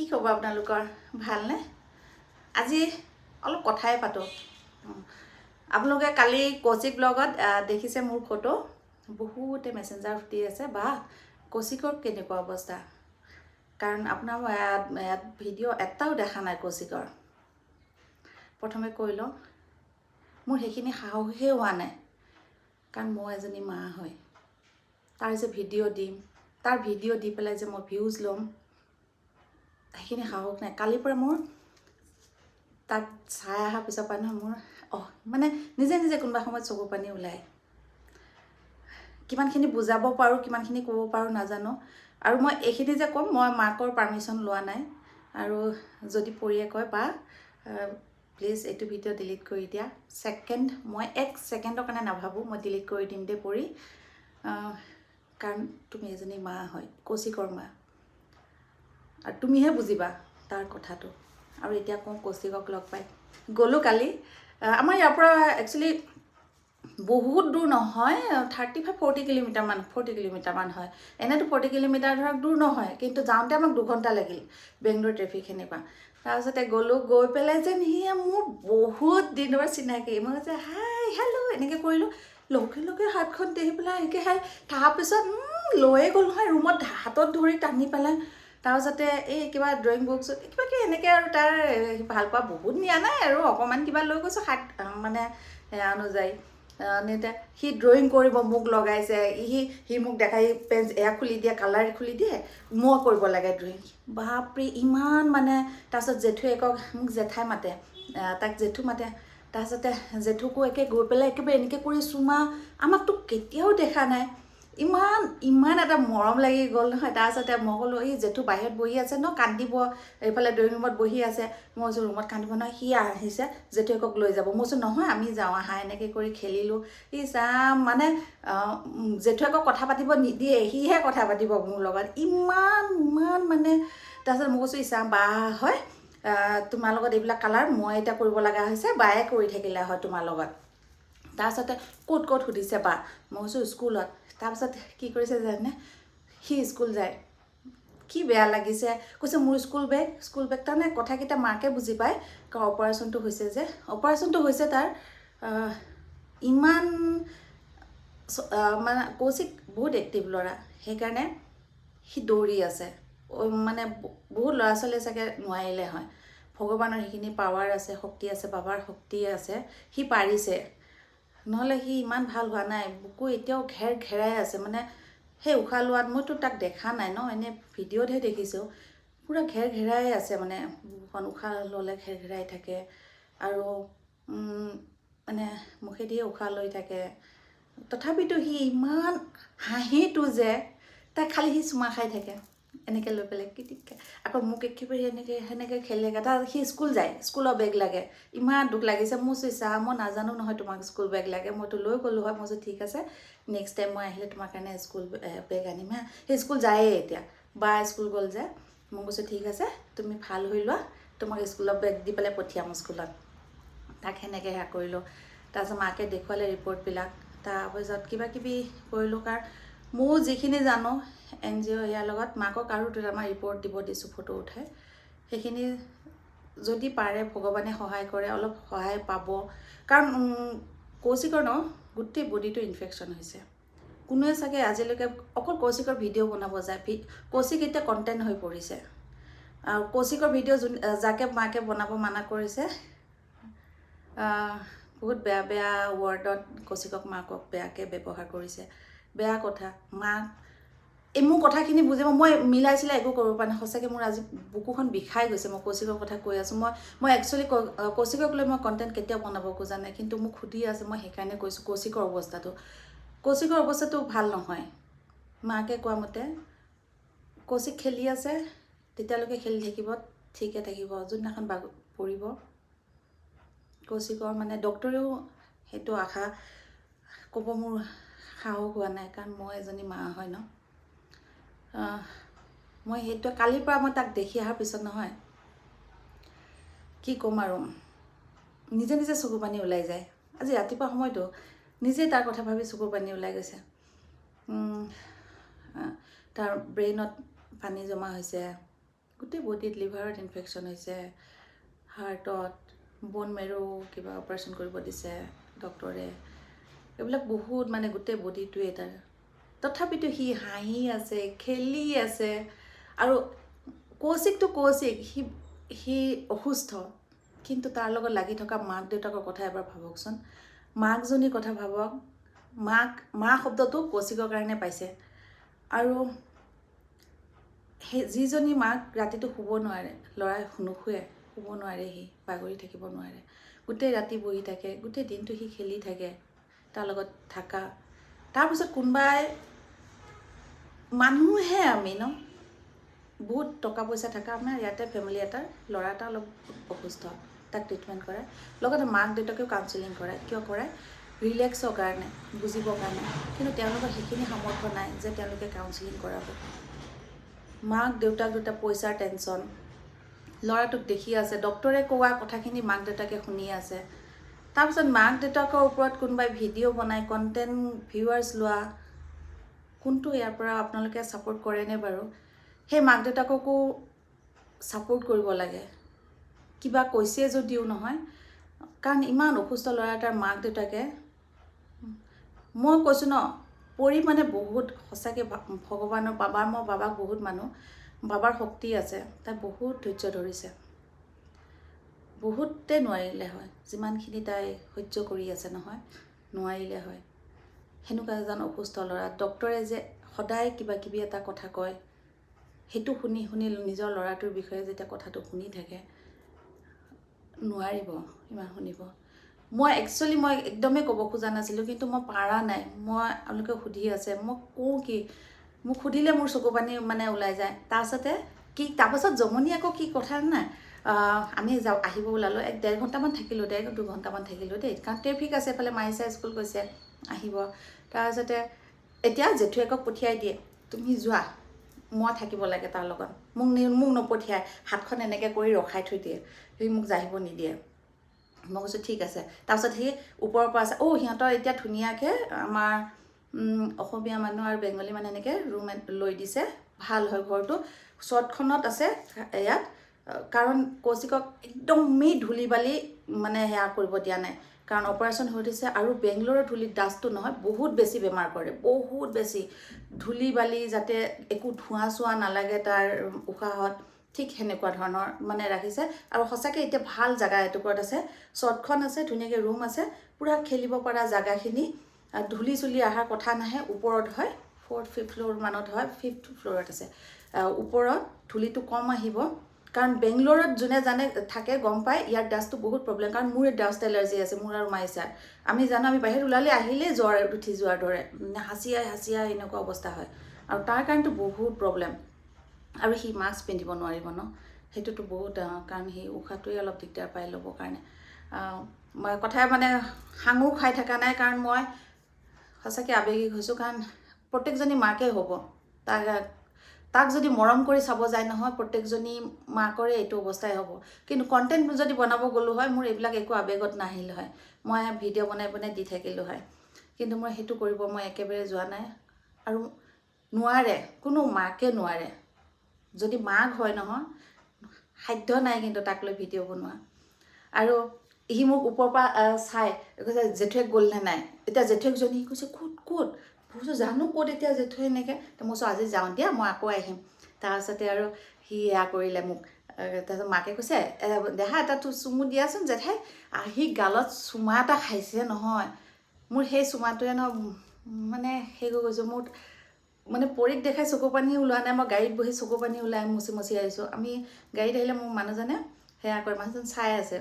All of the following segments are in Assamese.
কি খবৰ আপোনালোকৰ? ভালনে? আজি অলপ কথাই পাতোঁ। আপোনালোকে কালি কৌশিক ব্লগত দেখিছে মোৰ ফটো। বহুতে মেছেঞ্জাৰ সুধি আছে বা কৌশিকৰ কেনেকুৱা অৱস্থা? কাৰণ আপোনাৰ ইয়াত ইয়াত ভিডিঅ' এটাও দেখা নাই কৌশিকৰ। প্ৰথমে কৈ লওঁ মোৰ সেইখিনি সাহসেই হোৱা নাই। কাৰণ মই এজনী মা হয়। তাৰ যে ভিডিঅ' দিম তাৰ ভিডিঅ' দি পেলাই যে মই ভিউজ ল'ম সেইখিনি সাহস নাই কালিৰ পৰা মোৰ তাক চাই অহাৰ পিছৰ পৰা নহয় মোৰ অঁ মানে নিজে নিজে কোনোবা সময়ত চকু পানী ওলায়। কিমানখিনি বুজাব পাৰোঁ কিমানখিনি ক'ব পাৰোঁ নাজানো। আৰু মই এইখিনি যে ক'ম মই মাকৰ পাৰ্মিশ্যন লোৱা নাই। আৰু যদি পৰিয়ে কয় বা প্লিজ এইটো ভিডিঅ' ডিলিট কৰি দিয়া। ছেকেণ্ড মই এক ছেকেণ্ডৰ কাৰণে নাভাবোঁ মই ডিলিট কৰি দিম দেই পৰি। কাৰণ তুমি এজনী মা হয় কৌশিকৰ মা। আৰু তুমিহে বুজিবা তাৰ কথাটো। আৰু এতিয়া কওঁ কৌশিকক লগ পাই। গ'লোঁ কালি। আমাৰ ইয়াৰ পৰা একচুৱেলি বহুত দূৰ নহয় থাৰ্টি ফাইভ ফৰ্টি কিলোমিটাৰমান ফৰ্টি কিলোমিটাৰমান হয়। এনেতো ফৰ্টি কিলোমিটাৰ ধৰক দূৰ নহয় কিন্তু যাওঁতে আমাক দুঘণ্টা লাগিল বেংগলোৰ ট্ৰেফিকখিনিৰ পৰা তাৰপিছতে গ'লোঁ গৈ পেলাই যেন সি মোৰ বহুত দিনৰ চিনাকি। মই যে হাই হেল্ল' এনেকৈ কৰিলোঁ। লগে লগে হাতখন দেখি পেলাই এনেকৈ হাই তাৰপিছত লৈয়ে গ'ল নহয় ৰুমত হাতত ধৰি টানি পেলাই। তাৰপিছতে এই কিবা ড্ৰয়িং বুকছ কিবা কিবি এনেকৈ আৰু তাৰ ভাল পোৱা বহুত নিয়া নাই আৰু অকণমান কিবা লৈ গৈছোঁ আহ, মানে সেয়া অনুযায়ী। নিতে সি ড্ৰয়িং কৰিব মোক লগাইছে সি সি মোক দেখাই পেঞ্চ এয়া খুলি দিয়ে কালাৰ খুলি দিয়ে মই কৰিব লাগে ড্ৰয়িং বাপৰে ইমান মানে তাৰপিছত জেঠুৱে একক মোক জেঠাই মাতে তাক জেঠু মাতে তাৰপিছতে জেঠুকো একে গৈ পেলাই একেবাৰে এনেকৈ কৰি চুমা আমাকতো কেতিয়াও দেখা নাই। ইমান ইমান এটা মৰম লাগি গ'ল নহয়। তাৰপিছতে মই ক'লোঁ এই জেঠু বাহিৰত বহি আছে ন কান্দিব। এইফালে ড্ৰয়িং ৰুমত বহি আছে। মই কৈছোঁ ৰুমত কান্দিব নহয় সি আহিছে। জেঠু লৈ যাব। মই কৈছোঁ নহয় আমি যাওঁ আহা এনেকৈ কৰি খেলিলোঁ। ই চাম মানে জেঠু কথা পাতিব নিদিয়ে। সিহে কথা পাতিব মোৰ লগত। ইমান ইমান মানে তাৰপিছত মই কৈছোঁ ইচাম বা হয় তোমাৰ লগত এইবিলাক কালাৰ মই এতিয়া কৰিব লগা হৈছে বায়ে কৰি থাকিলে হয় তোমাৰ লগত। তাৰপিছতে ক'ত ক'ত সুধিছে বা? মই কৈছোঁ স্কুলত। তাৰপিছত কি কৰিছে জানে সি স্কুল যায়। কি বেয়া লাগিছে? কৈছে মোৰ স্কুল বেগ স্কুল বেগ তাৰমানে কথাকেইটা মাকে বুজি পায়। কাৰণ অপাৰেশ্যনটো হৈছে যে? অপাৰেশ্যনটো হৈছে তাৰ ইমান মানে কৌশিক বহুত এক্টিভ ল'ৰা। সেইকাৰণে সি দৌৰি আছে। মানে বহুত ল'ৰা ছোৱালীয়ে চাগে নোৱাৰিলে হয়। ভগৱানৰ সেইখিনি পাৱাৰ আছে শক্তি আছে বাবাৰ শক্তি আছে। সি পাৰিছে। নহ'লে সি ইমান ভাল হোৱা নাই বুকু এতিয়াও ঘেৰ ঘেৰাই আছে মানে সেই উশাহ লোৱাত মইতো তাক দেখা নাই ন এনেই ভিডিঅ'তহে দেখিছোঁ। পূৰা ঘেৰ ঘেৰাই আছে মানে বুকুখন উশাহ ল'লে ঘেৰ ঘেৰাই থাকে আৰু মানে মুখেদিয়ে উশাহ লৈ থাকে। তথাপিতো সি ইমান হাঁহিটো যে তাক খালি সি চুমা খাই থাকে। এনেকৈ লৈ পেলাই কিটিককৈ আকৌ মোক একেবাৰে এনেকৈ সেনেকৈ খেলেগৈ তাৰ সি স্কুল যায় স্কুলৰ বেগ লাগে ইমান দুখ লাগিছে মোৰ চা মই নাজানো নহয় তোমাক স্কুল বেগ লাগে মইতো লৈ গ'লোঁ হয় মই কৈছোঁ ঠিক আছে নেক্সট টাইম মই আহিলে তোমাৰ কাৰণে স্কুল বেগ আনিম হা সেই স্কুল যায়েই এতিয়া বা স্কুল গ'ল যে মই কৈছোঁ ঠিক আছে তুমি ভাল হৈ লোৱা তোমাক স্কুলৰ বেগ দি পেলাই পঠিয়াম স্কুলত তাক সেনেকৈ সেয়া কৰিলোঁ তাৰপিছত মাকে দেখুৱালে ৰিপৰ্টবিলাক তাৰপিছত কিবা কিবি কৰিলোঁ কাৰণ মোৰ যিখিনি জানো এন জি অ' ইয়াৰ লগত মাকক আৰু দুটামান ৰিপৰ্ট দিব দিছোঁ ফটো উঠাই। সেইখিনি যদি পাৰে ভগৱানে সহায় কৰে অলপ সহায় পাব। কাৰণ কৌশিকৰ ন গোটেই বডিটো ইনফেকশ্যন হৈছে। কোনোৱে চাগে আজিলৈকে অকল কৌশিকৰ ভিডিঅ' বনাব যায় ভি কৌশিক এতিয়া কণ্টেণ্ট হৈ পৰিছে। আৰু কৌশিকৰ ভিডিঅ' যোন যাকে মাকে বনাব মানা কৰিছে বহুত বেয়া বেয়া ৱৰ্ডত কৌশিকক মাকক বেয়াকৈ ব্যৱহাৰ কৰিছে। বেয়া কথা মাক এই মোৰ কথাখিনি বুজিব মই মিলাইছিলে একো কৰিব পৰা নাই। সঁচাকৈ মোৰ আজি বুকুখন বিষাই গৈছে। মই কৌশিকৰ কথা কৈ আছোঁ। মই মই একচুৱেলি কৌশিকক লৈ মই কণ্টেণ্ট কেতিয়াও বনাব খোজা নাই। কিন্তু মোক সুধি আছে মই সেইকাৰণে কৈছোঁ কৌশিকৰ অৱস্থাটো। কৌশিকৰ অৱস্থাটো ভাল নহয়। মাকে কোৱা মতে কৌশিক খেলি আছে তেতিয়ালৈকে খেলি থাকিব ঠিকে থাকিব। যোনদিনাখন বাগ পৰিব। কৌশিকৰ মানে ডক্টৰেও সেইটো আশা ক'ব মোৰ সাহস হোৱা নাই। কাৰণ মই এজনী মা হয় ন। মই সেইটোৱে কালিৰ পৰা মই তাক দেখি অহাৰ পিছত নহয়। কি ক'ম আৰু? নিজে নিজে চকু পানী ওলাই যায়। আজি ৰাতিপুৱা সময়তো নিজে তাৰ কথা ভাবি চকুৰ পানী ওলাই গৈছে। তাৰ ব্ৰেইনত পানী জমা হৈছে। গোটেই বডিত লিভাৰত ইনফেকশ্যন হৈছে। হাৰ্টত বন মেৰো কিবা অপাৰেশ্যন কৰিব দিছে। ডক্টৰে এইবিলাক বহুত মানে গোটেই বডিটোৱে তাৰ তথাপিতো সি হাঁহি আছে খেলি আছে আৰু কৌশিকটো কৌশিক সি সি অসুস্থ। কিন্তু তাৰ লগত লাগি থকা মাক দেউতাকৰ কথা এবাৰ ভাবকচোন। মাকজনীৰ কথা ভাবক। মাক মা শব্দটো কৌশিকৰ কাৰণে পাইছে। আৰু সেই যিজনী মাক ৰাতিটো শুব নোৱাৰে ল'ৰাই নুশুৱে শুব নোৱাৰে সি বাগৰি থাকিব নোৱাৰে। গোটেই ৰাতি বহি থাকে গোটেই দিনটো সি খেলি থাকে তাৰ লগত থাকা। তাৰপিছত কোনোবাই মানুহে আমি ন? বহুত টকা পইচা থকা আমাৰ ইয়াতে ফেমিলি এটাৰ ল'ৰা এটা অলপ অসুস্থ তাক ট্ৰিটমেণ্ট কৰায় লগতে মাক দেউতাকেও কাউন্সিলিং কৰায় কিয় কৰায় ৰিলেক্সৰ কাৰণে বুজিবৰ কাৰণে। কিন্তু তেওঁলোকৰ সেইখিনি সামৰ্থ্য নাই যে তেওঁলোকে কাউন্সিলিং কৰাব। মাক দেউতাক দুটা পইচাৰ টেনশ্যন ল'ৰাটোক দেখি আছে ডক্টৰে কোৱা কথাখিনি মাক দেউতাকে শুনি আছে। তাৰপিছত মাক দেউতাকৰ ওপৰত কোনোবাই ভিডিঅ' বনাই কণ্টেণ্ট ভিউৱাৰ্ছ লোৱা কোনটো ইয়াৰ পৰা আপোনালোকে ছাপোৰ্ট কৰেনে বাৰু? সেই মাক দেউতাককো ছাপোৰ্ট কৰিব লাগে। কিবা কৈছে যদিও নহয় কাৰণ ইমান অসুস্থ ল'ৰা এটাৰ মাক দেউতাকে। মই কৈছোঁ ন পৰি মানে বহুত সঁচাকৈ ভগৱানৰ বাবাৰ মই বাবাক বহুত মানুহ বাবাৰ শক্তি আছে তাই বহুত ধৈৰ্য ধৰিছে। বহুতে নোৱাৰিলে হয় যিমানখিনি তাই সহ্য কৰি আছে নহয় নোৱাৰিলে হয়। সেনেকুৱা এজন অসুস্থ ল'ৰা। ডক্টৰে যে সদায় কিবা কিবি এটা কথা কয় সেইটো শুনি শুনি নিজৰ ল'ৰাটোৰ বিষয়ে যেতিয়া কথাটো শুনি থাকে নোৱাৰিব ইমান শুনিব। মই একচুৱেলি মই একদমেই ক'ব খোজা নাছিলোঁ কিন্তু মই পাৰা নাই। মই আপোনালোকে সুধি আছে মই কওঁ কি? মোক সুধিলে মোৰ চকু পানী মানে ওলাই যায়। তাৰপাছতে কি তাৰপাছত জমনি আকৌ কি কথা নাই আমি যাওঁ আহিব ওলালোঁ। এক ডেৰ ঘণ্টামান থাকিলোঁ ডেৰ দুঘণ্টামান থাকিলোঁ দেই। কাৰণ ট্ৰেফিক আছে এইফালে মাৰিছা স্কুল গৈছে। আহিব। তাৰপিছতে এতিয়া জেঠুৱেকক পঠিয়াই দিয়ে তুমি যোৱা মই থাকিব লাগে তাৰ লগত। মোক মোক নপঠিয়াই হাতখন এনেকৈ কৰি ৰখাই থৈ দিয়ে। সি মোক যাহিব নিদিয়ে। মই কৈছোঁ ঠিক আছে। তাৰপিছত সি ওপৰৰ পৰা আছে অ' সিহঁতৰ এতিয়া ধুনীয়াকৈ আমাৰ অসমীয়া মানুহ আৰু বেংগলী মানুহ এনেকৈ ৰুম লৈ দিছে ভাল হয় ঘৰটো। চৰ্টখনত আছে ইয়াত কাৰণ কৌশিকক একদমেই ধূলি বালি মানে সেয়া কৰিব দিয়া নাই। কাৰণ অপাৰেশ্যন হৈ উঠিছে আৰু বেংগলোৰৰ ধূলিত ডাষ্টটো নহয় বহুত বেছি বেমাৰ কৰে বহুত বেছি। ধূলি বালি যাতে একো ধোঁৱা চোৱা নালাগে তাৰ উশাহত ঠিক সেনেকুৱা ধৰণৰ মানে ৰাখিছে। আৰু সঁচাকৈ এতিয়া ভাল জেগা এটুকুৰত আছে চৰ্টখন আছে ধুনীয়াকৈ ৰুম আছে পূৰা খেলিব পৰা জেগাখিনি। ধূলি চুলি অহাৰ কথা নাহে ওপৰত হয় ফ'ৰ্থ ফিফ্থ ফ্ল'ৰ মানত হয় ফিফ্থ ফ্ল'ৰত আছে। ওপৰত ধূলিটো কম আহিব। কাৰণ বেংগলোৰত যোনে জানে থাকে গম পায় ইয়াৰ ডাষ্টটো বহুত প্ৰব্লেম কাৰণ মোৰ ডাষ্ট এলাৰ্জি আছে মোৰ আৰু মাইচাৰ আমি জানো আমি বাহিৰত ওলালে আহিলেই জ্বৰ উঠি যোৱাৰ দৰে। হাঁচিয়াই হাঁচিয়াই এনেকুৱা অৱস্থা হয়। আৰু তাৰ কাৰণেতো বহুত প্ৰব্লেম আৰু সি মাস্ক পিন্ধিব নোৱাৰিব ন? সেইটোতো বহুত কাৰণ সি উশাহটোৱে অলপ দিগদাৰ পাই ল'বৰ কাৰণে। মই কথাই মানে সাঙুৰ খাই থকা নাই কাৰণ মই সঁচাকৈ আৱেগিক হৈছোঁ। কাৰণ প্ৰত্যেকজনী মাকে হ'ব। তাক তাক যদি মৰম কৰি চাব যায় নহয় প্ৰত্যেকজনী মাকৰে এইটো অৱস্থাই হ'ব। কিন্তু কণ্টেণ্ট যদি বনাব গ'লোঁ হয় মোৰ এইবিলাক একো আৱেগত নাহিল হয়। মই ভিডিঅ' বনাই বনাই দি থাকিলোঁ হয়। কিন্তু মই সেইটো কৰিব মই একেবাৰে যোৱা নাই। আৰু নোৱাৰে কোনো মাকে নোৱাৰে। যদি মাক হয় নহয় সাধ্য নাই কিন্তু তাক লৈ ভিডিঅ' বনোৱা। আৰু সি মোক ওপৰৰ পৰা চাই কৈছে জেঠুৱেক গ'লনে নাই? এতিয়া জেঠুৱেকজনী কৈছে ক'ত ক'ত? কৈছোঁ জানো ক'ত এতিয়া জেঠুৱে এনেকৈ তো মই কৈছোঁ আজি যাওঁ দিয়া মই আকৌ আহিম। তাৰপাছতে আৰু সি এয়া কৰিলে মোক তাৰপিছত মাকে কৈছে দেহা এটা চুমু দিয়াচোন জেঠাই। আহি গালত চুমা এটা খাইছে নহয়। মোৰ সেই চুমাটোৱে ন মানে সেই কৰি গৈছোঁ মোৰ মানে পৰীক দেখাই চকু পানী ওলোৱা নাই মই গাড়ীত বহি চকু পানী ওলাই মুচি মুচি আহিছোঁ। আমি গাড়ীত আহিলে মোৰ মানুহজনে সেয়া কৰে মানুহজন চাই আছে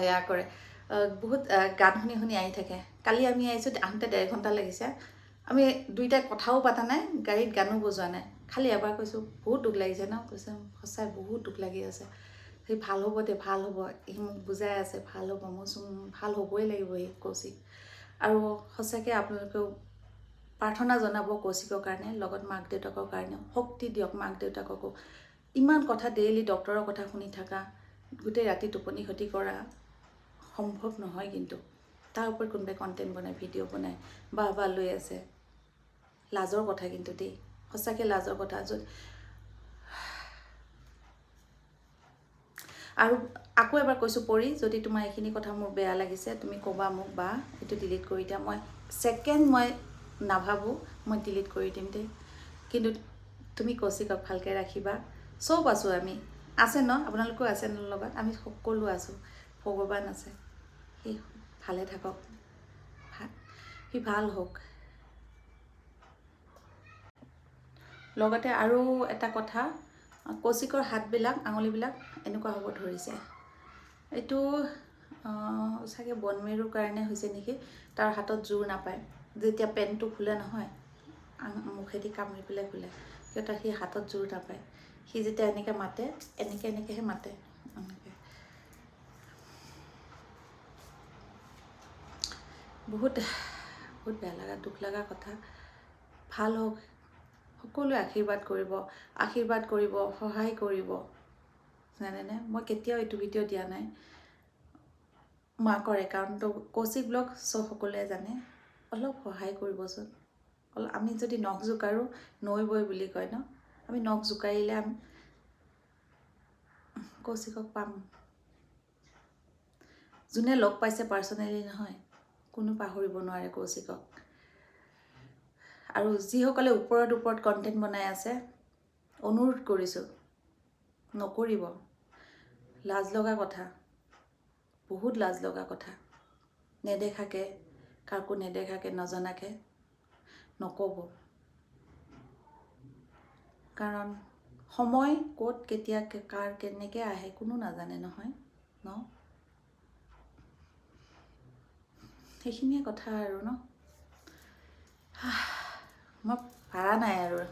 এয়া কৰে। বহুত গান শুনি শুনি আহি থাকে। কালি আমি আহিছোঁ আহোঁতে ডেৰ ঘণ্টা লাগিছে। আমি দুইটাই কথাও পতা নাই গাড়ীত গানো বজোৱা নাই। খালি এবাৰ কৈছোঁ বহুত দুখ লাগিছে ন? কৈছে সঁচাই বহুত দুখ লাগি আছে। সি ভাল হ'ব দে ভাল হ'ব। সি মোক বুজাই আছে ভাল হ'ব। মই চোন ভাল হ'বই লাগিব সি কৌশিক। আৰু সঁচাকৈ আপোনালোকেও প্ৰাৰ্থনা জনাব কৌশিকৰ কাৰণে লগত মাক দেউতাকৰ কাৰণেও। শক্তি দিয়ক মাক দেউতাককো। ইমান কথা ডেইলি ডক্টৰৰ কথা শুনি থকা গোটেই ৰাতি টোপনি ক্ষতি কৰা সম্ভৱ নহয় কিন্তু। তাৰ ওপৰত কোনোবাই কণ্টেণ্ট বনাই ভিডিঅ' বনাই বা বা লৈ আছে। লাজৰ কথা কিন্তু দেই সঁচাকৈ লাজৰ কথা য'ত আৰু আকৌ এবাৰ কৈছোঁ পৰি যদি তোমাৰ এইখিনি কথা মোৰ বেয়া লাগিছে তুমি ক'বা মোক বা এইটো ডিলিট কৰি দিয়া। মই ছেকেণ্ড মই নাভাবোঁ মই ডিলিট কৰি দিম দেই। কিন্তু তুমি কৌশিকক ভালকৈ ৰাখিবা। চব আছোঁ আমি। আছে ন? আপোনালোকো আছে ন লগত আমি সকলো আছোঁ। ভগৱান আছে। সি ভালে থাকক। সি ভাল হওক। লগতে আৰু এটা কথা কৌশিকৰ হাতবিলাক আঙুলিবিলাক এনেকুৱা হ'ব ধৰিছে। এইটো চাগে বনমেৰুৰ কাৰণে হৈছে নেকি? তাৰ হাতত জোৰ নাপায়। যেতিয়া পেণ্টটো খোলে নহয় মুখেদি কামুৰি পেলাই খোলে কিয় তাৰ সি হাতত জোৰ নাপায়। সি যেতিয়া এনেকৈ মাতে এনেকৈ এনেকৈহে মাতে এনেকৈ বহুত বহুত বেয়া লগা দুখ লগা কথা। ভাল হওক সকলোৱে আশীৰ্বাদ কৰিব আশীৰ্বাদ কৰিব সহায় কৰিব। জানেনে মই কেতিয়াও এইটো ভিডিঅ' দিয়া নাই। মাকৰ একাউণ্টটো কৌশিক ব্লগ চব সকলোৱে জানে। অলপ সহায় কৰিবচোন। অলপ আমি যদি নখ জোকাৰোঁ নৈ বৈ বুলি কয় ন? আমি নখ জোকাৰিলে আমি কৌশিকক পাম। যোনে লগ পাইছে পাৰ্চনেলি নহয়। কোনো পাহৰিব নোৱাৰে কৌশিকক। আৰু যিসকলে ওপৰত ওপৰত কণ্টেণ্ট বনাই আছে অনুৰোধ কৰিছোঁ নকৰিব। লাজ লগা কথা বহুত লাজ লগা কথা। নেদেখাকে কাকো নেদেখাকে নজনাকে নক'ব। কাৰণ সময় ক'ত কেতিয়া কাৰ কেনেকৈ আহে কোনো নাজানে নহয় ন? সেইখিনিয়ে কথা আৰু ন? মই পাৰা নাই আৰু।